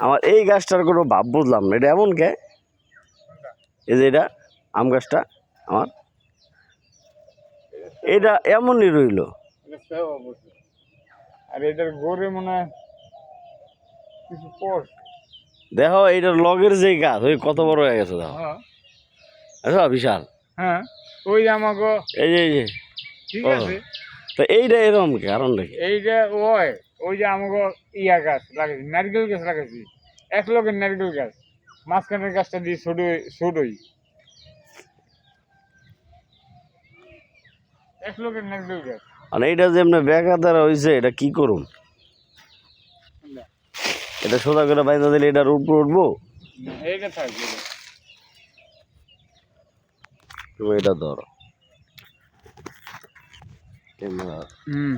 আমার এই গাছটার কোনো ভাব বুঝলাম না। এটা এমন কে? এই যে এটা আম গাছটা আমার। এটা এমনই রইল। আর এটার গোড়ে মনে কিছু দেখো এইটার লগের যে গাছ ওই কত বড় হয়ে গেছে দেখো। আচ্ছা বিশাল। হ্যাঁ ওই আমাকে এই যে এই যে। ঠিক আছে। তো এইটা এরকম কারণ নাকি এইটা ওই ওই যে আমাকে ইয়া গাছ লাগাইছি নারকেল গাছ লাগাইছি। এক লোকের নারকেল গাছ। মাঝখানের গাছটা দিয়ে ছোট ছোটই এক লোকের নারকেল গাছ। আর এইটা যে এমনি দ্বারা হয়েছে এটা কি করুম? এটা সোজা করে বাইন্দা দিলে এটার উপরে উঠবো? এইটা থাকবে তুমি এটা ধরো। ক্যামেরা হুম।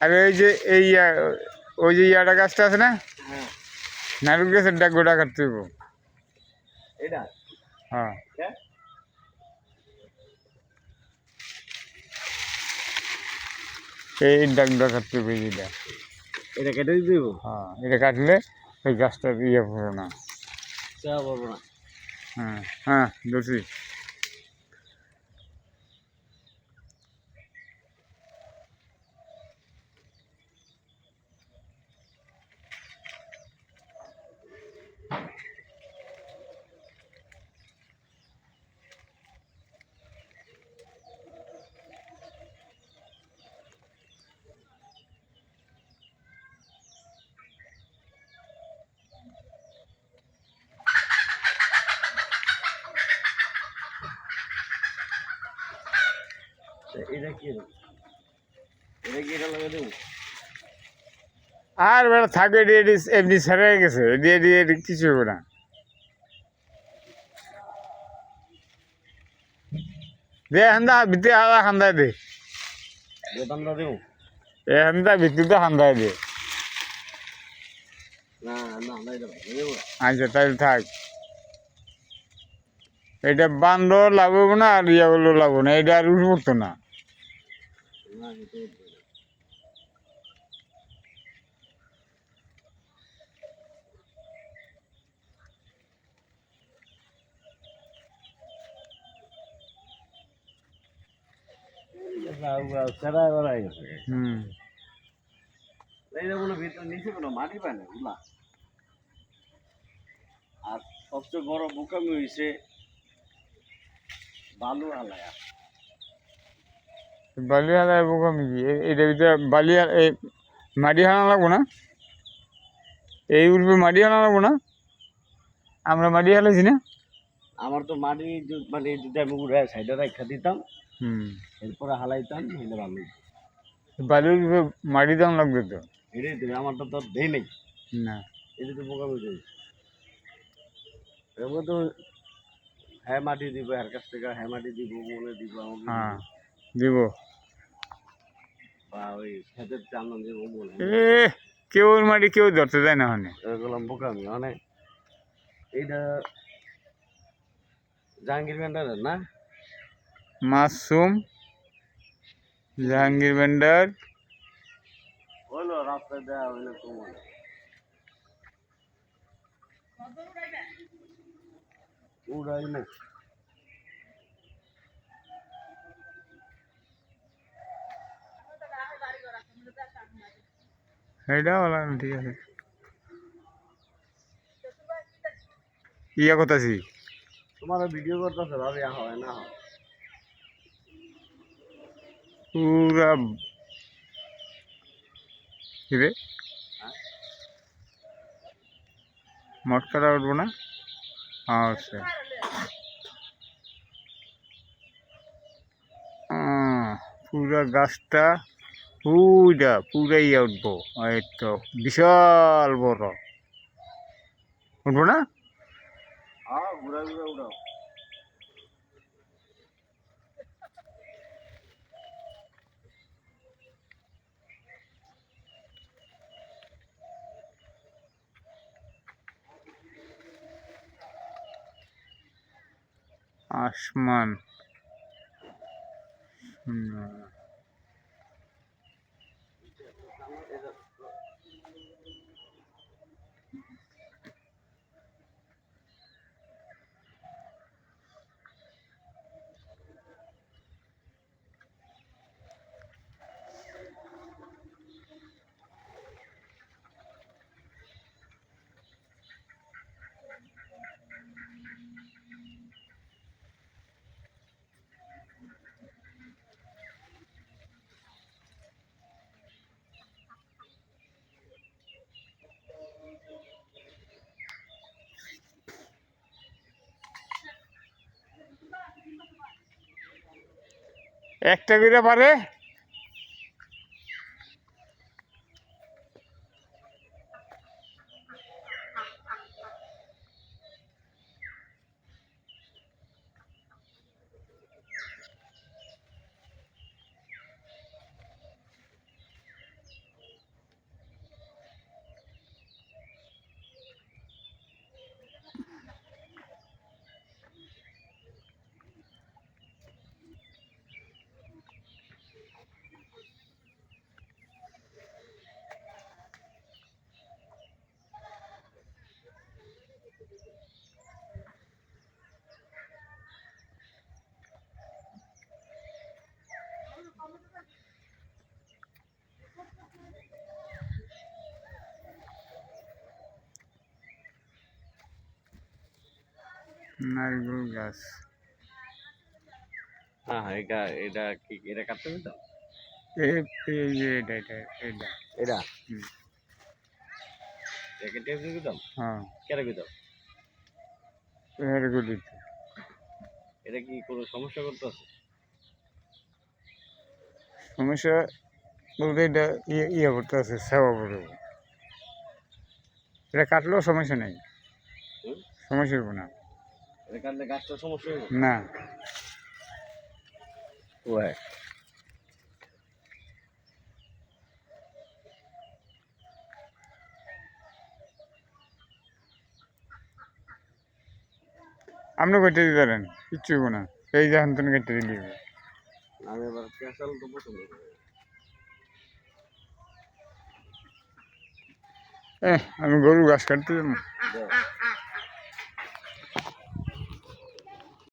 আর ওই যে এই ওই যে ইয়াটা গাছটা আছে না? হ্যাঁ। নারকেল গাছের ডাক গোটা কাটতে হইব। এটা হ্যাঁ। এই ডাকটা কাটতে হবে এইটা এটা কেটে দিতে দিব হ্যাঁ এটা কাটলে ওই গাছটা ইয়ে পড়ো না। না। হ্যাঁ হ্যাঁ দোষী এটা কি? এটা কি এটা লাগিয়ে দেবো? আর বেড়া থাকে এটি এমনি ছেড়ে গেছে। এটি এটি এটি কিছু হবে না। দে হান্দা ভিতরে আলা হান্দায় দে। বোতামটা দেবো। এ হান্দা ভিতরে হান্দায় দে। আচ্ছা তাহলে থাক। এটা বান্ধব লাগবো না আর ইয়াগুলো লাগবো না এটা আর উঠবো না না এটা উঠবে না। সেরা এবার হয়ে গেছে হুম ভিতরে নিচে কোনো মাটি পায় না বুঝলা আর সবচেয়ে বড় বোকামি বালু হালায়া বালি হালায় বোকামি কি? এ- এটার ভিতরে বালি এই মাটি হানা লাগবো না? এই উঠবে মাটি হানা লাগবো না? আমরা মাটি হালাইছি না আমার তো মাটি মানে যদি আমি উড়ে সাইডে রাখা দিতাম। হুম। এরপরে হালাইতাম হইলে ভালো। বালির উপরে মাটি দাম লাগবে তো? এটাই তো আমারটা তো দেই নেই। না। এটা তো বোকামি হয়েছে এবার তো হ্যাঁ মাটি দিব এর কাছ থেকে হ্যাঁ মাটি দিব মনে দিব হ্যাঁ দিব। ওই খেতের চালান দিব এ কেউ মাটি কেউ ধরতে যায় না ওখানে। এগুলো বোকামি মানে এইটা জাহাঙ্গীর ব্যান্ডারের না? মাসুম জাহাঙ্গীর ভেন্ডার। হইল রাস্তায় দেওয়া হইলে উড়াই না। এটা বলা না, ঠিক আছে। ইয়া কথাছি তোমার ভিডিও করতেছে ভাবি হয় না হয়। পুরা কি রে মটকাটা উঠবো না? আচ্ছা। পুরা গাছটা পুরা পুরাই উঠবো তো বিশাল বড়। উঠবো না? আসমান। ঘুরা ঘুরা একটা করে পারে নারকেল গাছ। হ্যাঁ হ্যাঁ এটা এটা কি এটা কাটতে এই যে এটা এটা এটা। এটা? টেপ দিয়ে দিতাম হ্যাঁ। কেটে দিতাম এর গুলিতে। এটা কি কোনো সমস্যা করতে আছে? সমস্যা বলতে এটা ইয়ে ইয়ে করতে আছে সেবা করব এটা কাটলেও সমস্যা নেই। সমস্যা হবে না। সমস্যা না। আপনি কেটে দিতে পারেন কিচ্ছু না। এই যে হান্তন কেটে দিলি। হবে। আমি এবার পেঁচাল তো পছন্দ আমি গরু গাছ কাটতে যাব।